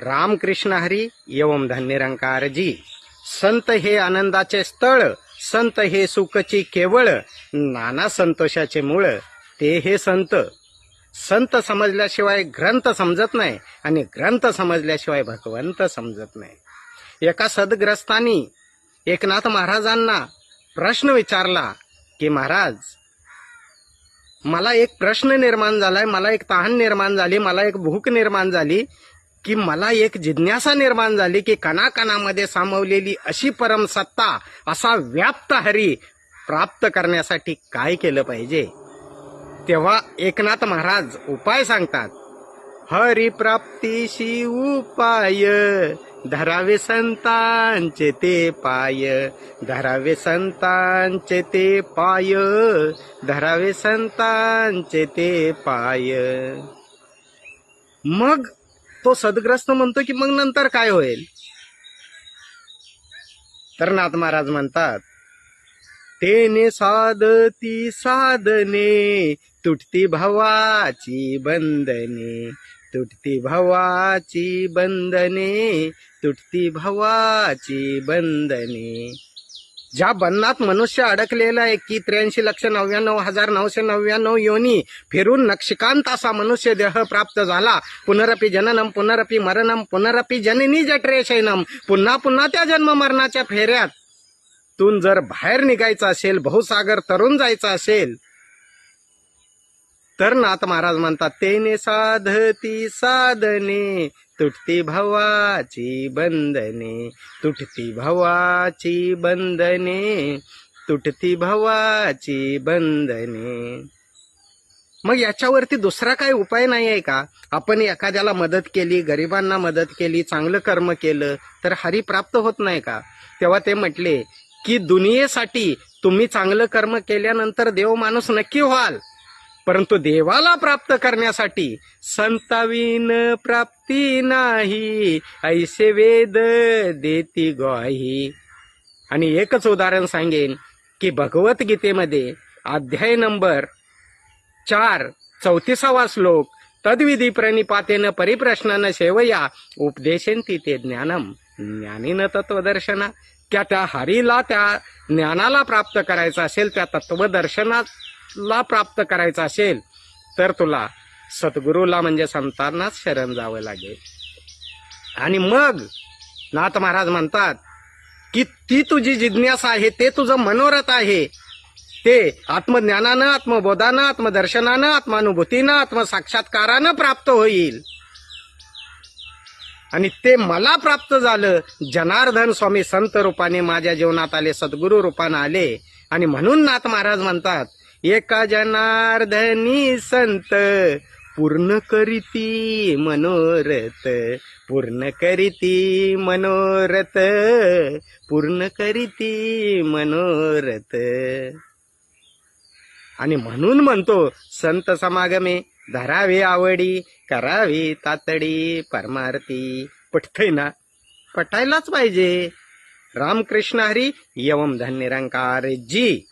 रामकृष्ण हरी एवम धन्यरंकार जी। संत हे आनंदाचे स्थळ संत हे सुखची केवळ नाना संतोषाचे मूळ ते हे संत। संत समजल्याशिवाय ग्रंथ समजत नाही आणि ग्रंथ समजल्याशिवाय भगवंत समजत नाही। एका सदग्रस्तानी एकनाथ महाराजांना प्रश्न विचारला की महाराज मला एक प्रश्न निर्माण झालाय मला एक तहान निर्माण झाली मला एक भूक निर्माण झाली की मला एक जिज्ञासा निर्माण झाली की कणाकणामध्ये सामावलेली अशी परमसत्ता असा व्याप्त हरी प्राप्त करण्यासाठी काय केलं पाहिजे? तेव्हा एकनाथ महाराज उपाय सांगतात. हरिप्राप्तीशी उपाय धरावे संतांचे ते पाय धरावे संतांचे ते पाय धरावे संतांचे ते पाय. मग तो सदग्रस्त म्हणतो की मग नंतर काय होईल? तर नाथ महाराज म्हणतात तेने साधती साधने तुटती भावाची बंधने तुटती भावाची बंधने तुटती भावाची बंधने ज्या बन्नात मनुष्य अडकलेला आहे की त्र्याऐंशी लक्ष नव्याण्णव हजार नऊशे नव्याण्णव योनी फिरून नक्षकांत असा मनुष्य देह प्राप्त झाला. पुनरपी जननम पुनरपी मरणम पुनरपी जननी जठरे पुन्हा पुन्हा त्या जन्म मरणाच्या फेऱ्यात तून जर बाहेर निघायचं असेल बहुसागर तरुण जायचं असेल तर नाथ महाराज म्हणतात तेने साधती साधने तुटती भवाची बंधने तुटती भवाची बंधने तुटती भवाची बंधने मग याच्यावरती दुसरा काही उपाय नाही आहे का? आपण एखाद्याला मदत केली गरिबांना मदत केली चांगलं कर्म केलं तर हरी प्राप्त होत नाही का? तेव्हा ते म्हटले की दुनियेसाठी तुम्ही चांगलं कर्म केल्यानंतर देव माणूस नक्की व्हाल. परंतु देवाला प्राप्त करण्यासाठी संतावीन प्राप्ती नाही ऐसे वेद देती ग्वाही. आणि एकच उदाहरण सांगेन की भगवद्गीतेमध्ये अध्याय नंबर चार चौतीसावा श्लोक तद्विधी प्रणिपातेन परिप्रश्नानं सेवया उपदेशंती ते ज्ञानम ज्ञानीन तत्वदर्शना त्या त्या हरीला त्या ज्ञानाला प्राप्त करायचं असेल त्या ला प्राप्त करायचं असेल तर तुला सद्गुरूला म्हणजे संतांनाच शरण जावं लागेल. आणि मग नाथ महाराज म्हणतात की ती तुझी जिज्ञासा आहे ते तुझं मनोरथ आहे. ते आत्मज्ञानानं आत्मबोधानं आत्मदर्शनानं आत्मानुभूतीनं आत्मसाक्षात्कारानं प्राप्त होईल. आणि ते मला प्राप्त झालं. जनार्दन स्वामी संत रूपाने माझ्या जीवनात आले सद्गुरू रूपाने आले. आणि म्हणून नाथ महाराज म्हणतात एका जनार्दनी संत पूर्ण करीती मनोरथ पूर्ण करीती मनोरथ पूर्ण करीती मनोरथ. आणि म्हणून म्हणतो संत समागमे धरावी आवडी करावी तातडी परमार्थी. पटतय ना? पटायलाच पाहिजे. रामकृष्ण हरी यवम निरंकार जी.